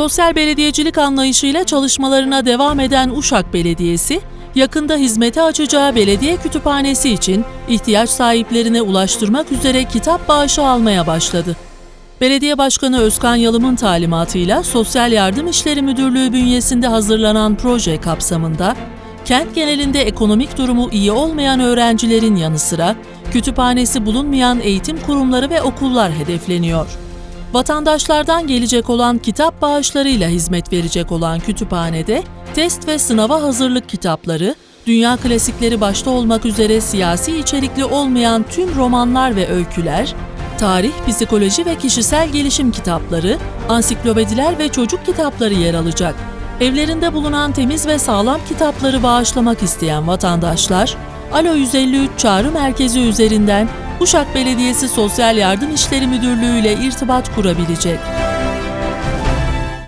Sosyal belediyecilik anlayışıyla çalışmalarına devam eden Uşak Belediyesi, yakında hizmete açacağı belediye kütüphanesi için ihtiyaç sahiplerine ulaştırmak üzere kitap bağışı almaya başladı. Belediye Başkanı Özkan Yalım'ın talimatıyla Sosyal Yardım İşleri Müdürlüğü bünyesinde hazırlanan proje kapsamında kent genelinde ekonomik durumu iyi olmayan öğrencilerin yanı sıra kütüphanesi bulunmayan eğitim kurumları ve okullar hedefleniyor. Vatandaşlardan gelecek olan kitap bağışlarıyla hizmet verecek olan kütüphanede test ve sınava hazırlık kitapları, dünya klasikleri başta olmak üzere siyasi içerikli olmayan tüm romanlar ve öyküler, tarih, psikoloji ve kişisel gelişim kitapları, ansiklopediler ve çocuk kitapları yer alacak. Evlerinde bulunan temiz ve sağlam kitapları bağışlamak isteyen vatandaşlar, Alo 153 çağrı merkezi üzerinden Uşak Belediyesi Sosyal Yardım İşleri Müdürlüğü ile irtibat kurabilecek.